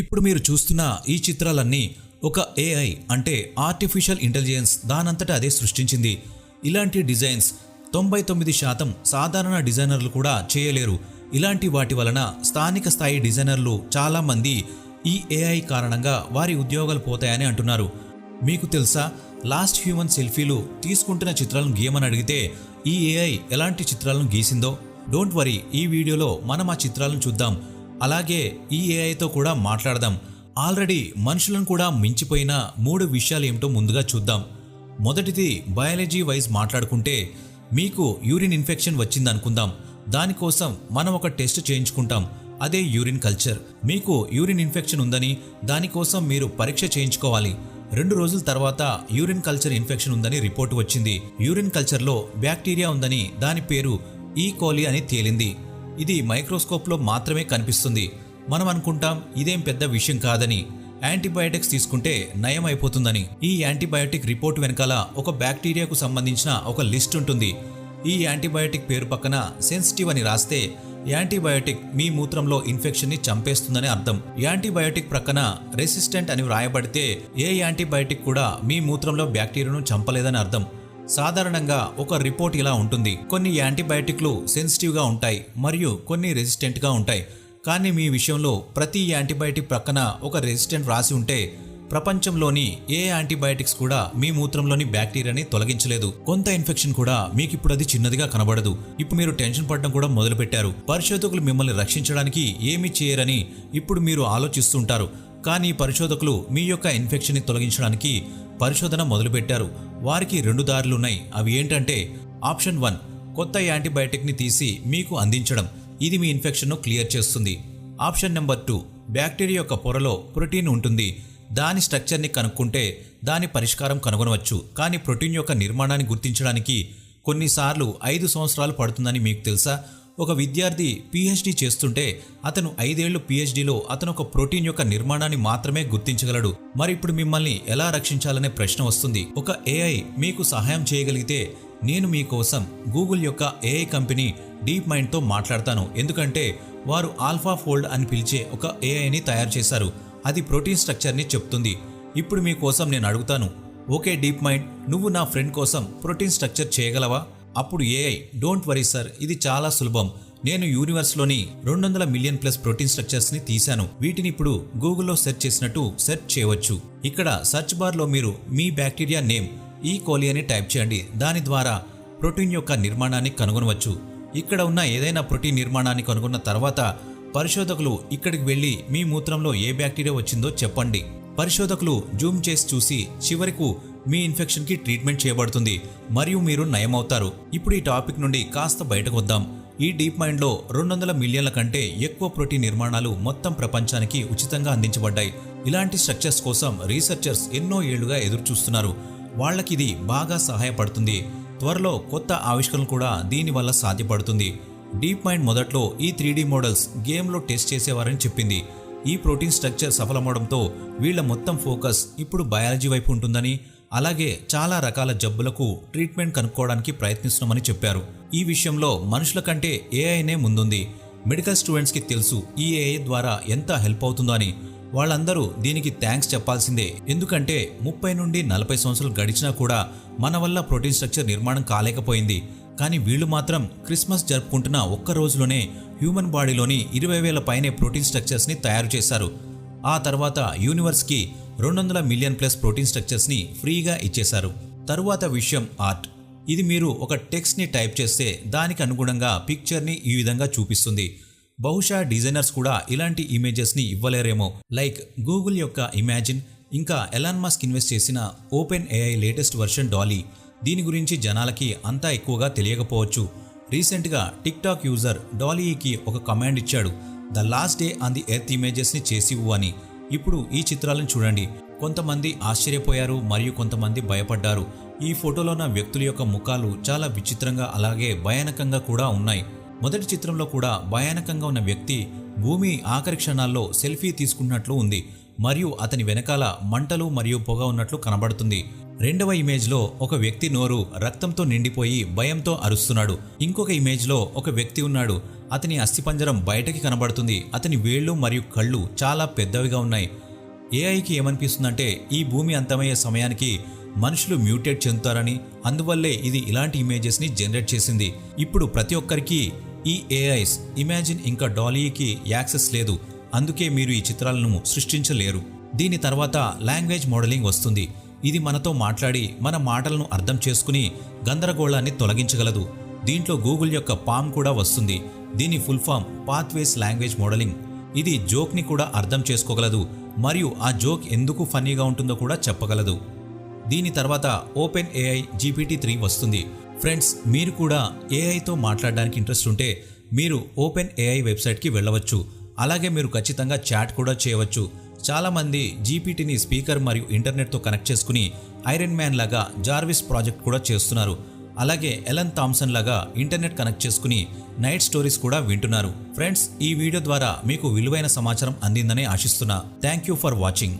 ఇప్పుడు మీరు చూస్తున్న ఈ చిత్రాలన్నీ ఒక ఏఐ అంటే ఆర్టిఫిషియల్ ఇంటెలిజెన్స్ దానంతటా అదే సృష్టించింది. ఇలాంటి డిజైన్స్ తొంభై తొమ్మిది శాతం సాధారణ డిజైనర్లు కూడా చేయలేరు. ఇలాంటి వాటి వలన స్థానిక స్థాయి డిజైనర్లు చాలామంది ఈ ఏఐ కారణంగా వారి ఉద్యోగాలు పోతాయని అంటున్నారు. మీకు తెలుసా? లాస్ట్ హ్యూమన్ సెల్ఫీలు తీసుకుంటున్న చిత్రాలను గీయమని అడిగితే ఈ ఏఐ ఎలాంటి చిత్రాలను గీసిందో? డోంట్ వరీ ఈ వీడియోలో మనం ఆ చిత్రాలను చూద్దాం. అలాగే ఈ ఏఐతో కూడా మాట్లాడదాం. ఆల్రెడీ మనుషులను కూడా మించిపోయిన మూడు విషయాలు ఏమిటో ముందుగా చూద్దాం. మొదటిది బయాలజీ వైజ్ మాట్లాడుకుంటే మీకు యూరిన్ ఇన్ఫెక్షన్ వచ్చిందనుకుందాం. దానికోసం మనం ఒక టెస్ట్ చేయించుకుంటాం. అదే యూరిన్ కల్చర్. మీకు యూరిన్ ఇన్ఫెక్షన్ ఉందని దానికోసం మీరు పరీక్ష చేయించుకోవాలి. రెండు రోజుల తర్వాత యూరిన్ కల్చర్ ఇన్ఫెక్షన్ ఉందని రిపోర్ట్ వచ్చింది. యూరిన్ కల్చర్లో బ్యాక్టీరియా ఉందని దాని పేరు e. ఈ కోలి అని తేలింది. ఇది మైక్రోస్కోప్లో మాత్రమే కనిపిస్తుంది. మనం అనుకుంటాం ఇదేం పెద్ద విషయం కాదని. యాంటీబయాటిక్స్ తీసుకుంటే నయం అయిపోతుందని ఈ యాంటీబయాటిక్ రిపోర్ట్ వెనకాల ఒక బ్యాక్టీరియాకు సంబంధించిన ఒక లిస్ట్ ఉంటుంది. ఈ యాంటీబయాటిక్ పేరు పక్కన సెన్సిటివ్ అని రాస్తే యాంటీబయాటిక్ మీ మూత్రంలో ఇన్ఫెక్షన్ని చంపేస్తుందని అర్థం. యాంటీబయాటిక్ ప్రక్కన రెసిస్టెంట్ అని వ్రాయబడితే ఏ యాంటీబయాటిక్ కూడా మీ మూత్రంలో బ్యాక్టీరియాను చంపలేదని అర్థం. సాధారణంగా ఒక రిపోర్ట్ ఇలా ఉంటుంది. కొన్ని యాంటీబయాటిక్లు సెన్సిటివ్గా ఉంటాయి మరియు కొన్ని రెసిస్టెంట్గా ఉంటాయి. కానీ మీ విషయంలో ప్రతి యాంటీబయాటిక్ ప్రక్కన ఒక రెసిస్టెంట్ రాసి ఉంటే ప్రపంచంలోని ఏ యాంటీబయాటిక్స్ కూడా మీ మూత్రంలోని బ్యాక్టీరియాని తొలగించలేదు. కొంత ఇన్ఫెక్షన్ కూడా మీకు ఇప్పుడు అది చిన్నదిగా కనబడదు. ఇప్పుడు మీరు టెన్షన్ పడడం కూడా మొదలుపెట్టారు. పరిశోధకులు మిమ్మల్ని రక్షించడానికి ఏమీ చేయరని ఇప్పుడు మీరు ఆలోచిస్తుంటారు. కానీ పరిశోధకులు మీ యొక్క ఇన్ఫెక్షన్ని తొలగించడానికి పరిశోధన మొదలుపెట్టారు. వారికి రెండు దారులున్నాయి. అవి ఏంటంటే ఆప్షన్ వన్ కొత్త యాంటీబయాటిక్ని తీసి మీకు అందించడం. ఇది మీ ఇన్ఫెక్షన్ను క్లియర్ చేస్తుంది. ఆప్షన్ నెంబర్ టూ బ్యాక్టీరియా యొక్క పొరలో ప్రోటీన్ ఉంటుంది. దాని స్ట్రక్చర్ని కనుక్కుంటే దాని పరిష్కారం కనుగొనవచ్చు. కానీ ప్రోటీన్ యొక్క నిర్మాణాన్ని గుర్తించడానికి కొన్నిసార్లు ఐదు సంవత్సరాలు పడుతుందని మీకు తెలుసా? ఒక విద్యార్థి పిహెచ్డి చేస్తుంటే అతను ఐదేళ్ళు పిహెచ్డిలో అతను ఒక ప్రోటీన్ యొక్క నిర్మాణాన్ని మాత్రమే గుర్తించగలడు. మరి ఇప్పుడు మిమ్మల్ని ఎలా రక్షించాలనే ప్రశ్న వస్తుంది. ఒక ఏఐ మీకు సహాయం చేయగలిగితే నేను మీకోసం గూగుల్ యొక్క ఏఐ కంపెనీ డీప్ మైండ్తో మాట్లాడతాను. ఎందుకంటే వారు ఆల్ఫా ఫోల్డ్ అని పిలిచే ఒక ఏఐని తయారు చేశారు. అది ప్రోటీన్ స్ట్రక్చర్ని చెప్తుంది. ఇప్పుడు మీకోసం నేను అడుగుతాను. ఓకే డీప్ మైండ్ నువ్వు నా ఫ్రెండ్ కోసం ప్రోటీన్ స్ట్రక్చర్ చేయగలవా? అప్పుడు ఏఐ డోంట్ వరీ సార్ ఇది చాలా సులభం. నేను యూనివర్స్లోని రెండు వందల మిలియన్ ప్లస్ ప్రోటీన్ స్ట్రక్చర్స్ని తీశాను. వీటిని ఇప్పుడు గూగుల్లో సెర్చ్ చేసినట్టు సెర్చ్ చేయవచ్చు. ఇక్కడ సెర్చ్ బార్లో మీరు మీ bacteria name e. E coli అని టైప్ చేయండి. దాని ద్వారా ప్రోటీన్ యొక్క నిర్మాణాన్ని కనుగొనవచ్చు. ఇక్కడ ఉన్న ఏదైనా ప్రోటీన్ నిర్మాణాన్ని కనుగొన్న తర్వాత పరిశోధకులు ఇక్కడికి వెళ్ళి మీ మూత్రంలో ఏ బ్యాక్టీరియా వచ్చిందో చెప్పండి. పరిశోధకులు జూమ్ చేసి చూసి చివరకు మీ ఇన్ఫెక్షన్కి ట్రీట్మెంట్ చేయబడుతుంది మరియు మీరు నయమవుతారు. ఇప్పుడు ఈ టాపిక్ నుండి కాస్త బయటకు వద్దాం. ఈ డీప్ మైండ్లో రెండు వందల మిలియన్ల కంటే ఎక్కువ ప్రోటీన్ నిర్మాణాలు మొత్తం ప్రపంచానికి ఉచితంగా అందించబడ్డాయి. ఇలాంటి స్ట్రక్చర్స్ కోసం రీసెర్చర్స్ ఎన్నో ఏళ్ళుగా ఎదురు చూస్తున్నారు వాళ్ళకి ఇది బాగా సహాయపడుతుంది. త్వరలో కొత్త ఆవిష్కరణ కూడా దీనివల్ల సాధ్యపడుతుంది. డీప్ మైండ్ మొదట్లో ఈ త్రీ మోడల్స్ గేమ్లో టెస్ట్ చేసేవారని చెప్పింది. ఈ ప్రోటీన్ స్ట్రక్చర్ సఫలమవడంతో వీళ్ళ మొత్తం ఫోకస్ ఇప్పుడు బయాలజీ వైపు ఉంటుందని అలాగే చాలా రకాల జబ్బులకు ట్రీట్మెంట్ కనుక్కోవడానికి ప్రయత్నిస్తున్నామని చెప్పారు. ఈ విషయంలో మనుషుల కంటే ఏఐనే ముందుంది. మెడికల్ స్టూడెంట్స్కి తెలుసు ఈ ఏఐ ద్వారా ఎంత హెల్ప్ అవుతుందో అని. వాళ్ళందరూ దీనికి థ్యాంక్స్ చెప్పాల్సిందే. ఎందుకంటే ముప్పై నుండి నలభై సంవత్సరాలు గడిచినా కూడా మన వల్ల ప్రోటీన్ స్ట్రక్చర్ నిర్మాణం కాలేకపోయింది. కానీ వీళ్ళు మాత్రం క్రిస్మస్ జరుపుకుంటున్న ఒక్క రోజులోనే హ్యూమన్ బాడీలోని ఇరవై వేల పైనే ప్రోటీన్ స్ట్రక్చర్స్ని తయారు చేశారు. ఆ తర్వాత యూనివర్స్కి రెండు వందల మిలియన్ ప్లస్ ప్రోటీన్ స్ట్రక్చర్స్ని ఫ్రీగా ఇచ్చేశారు. తరువాత విషయం ఆర్ట్. ఇది మీరు ఒక టెక్స్ట్ని టైప్ చేస్తే దానికి అనుగుణంగా పిక్చర్ని ఈ విధంగా చూపిస్తుంది. బహుశా డిజైనర్స్ కూడా ఇలాంటి ఇమేజెస్ని ఇవ్వలేరేమో. లైక్ గూగుల్ యొక్క ఇమాజిన్ ఇంకా ఎలాన్ మస్క్ ఇన్వెస్ట్ చేసిన open AI latest version DALL E. దీని గురించి జనాలకి అంతా ఎక్కువగా తెలియకపోవచ్చు. రీసెంట్గా టిక్టాక్ యూజర్ డాలీకి ఒక కమాండ్ ఇచ్చాడు. The last day on the earth ఇమేజెస్ని చేసివు అని. ఇప్పుడు ఈ చిత్రాలను చూడండి. కొంతమంది ఆశ్చర్యపోయారు మరియు కొంతమంది భయపడ్డారు. ఈ ఫోటోలో ఉన్న వ్యక్తుల యొక్క ముఖాలు చాలా విచిత్రంగా అలాగే భయానకంగా కూడా ఉన్నాయి. మొదటి చిత్రంలో కూడా భయానకంగా ఉన్న వ్యక్తి భూమి ఆఖరి క్షణాల్లో సెల్ఫీ తీసుకున్నట్లు ఉంది. మరియు అతని వెనకాల మంటలు మరియు పొగ ఉన్నట్లు కనబడుతుంది. రెండవ ఇమేజ్లో ఒక వ్యక్తి నోరు రక్తంతో నిండిపోయి భయంతో అరుస్తున్నాడు. ఇంకొక ఇమేజ్లో ఒక వ్యక్తి ఉన్నాడు. అతని అస్థిపంజరం బయటకి కనబడుతుంది. అతని వేళ్ళు మరియు కళ్ళు చాలా పెద్దవిగా ఉన్నాయి. ఏఐకి ఏమనిపిస్తుందంటే ఈ భూమి అంతమయ్యే సమయానికి మనుషులు మ్యూటేట్ చెందుతారని అందువల్లే ఇది ఇలాంటి ఇమేజెస్ని జనరేట్ చేసింది. ఇప్పుడు ప్రతి ఒక్కరికి ఈ ఏఐస్ ఇమాజిన్ ఇంకా డాలీకి యాక్సెస్ లేదు. అందుకే మీరు ఈ చిత్రాలను సృష్టించలేరు. దీని తర్వాత లాంగ్వేజ్ మోడలింగ్ వస్తుంది. ఇది మనతో మాట్లాడి మన మాటలను అర్థం చేసుకుని గందరగోళాన్ని తొలగించగలదు. దీంట్లో గూగుల్ యొక్క పామ్ కూడా వస్తుంది. దీని full form pathways language modelling. ఇది జోక్ని కూడా అర్థం చేసుకోగలదు. మరియు ఆ జోక్ ఎందుకు ఫన్నీగా ఉంటుందో కూడా చెప్పగలదు. దీని తర్వాత ఓపెన్ ఏఐ జీపీటీ త్రీ వస్తుంది. ఫ్రెండ్స్ మీరు కూడా ఏఐతో మాట్లాడడానికి ఇంట్రెస్ట్ ఉంటే మీరు ఓపెన్ ఏఐ వెబ్సైట్కి వెళ్ళవచ్చు. అలాగే మీరు ఖచ్చితంగా చాట్ కూడా చేయవచ్చు. చాలామంది జీపీటీని స్పీకర్ మరియు ఇంటర్నెట్తో కనెక్ట్ చేసుకుని ఐరన్ మ్యాన్ లాగా జార్విస్ ప్రాజెక్ట్ కూడా చేస్తున్నారు. అలాగే ఎలన్ థామ్సన్ లాగా ఇంటర్నెట్ కనెక్ట్ చేసుకుని నైట్ స్టోరీస్ కూడా వింటున్నారు. ఫ్రెండ్స్ ఈ వీడియో ద్వారా మీకు విలువైన సమాచారం అందిందని ఆశిస్తున్నా. Thank you for watching.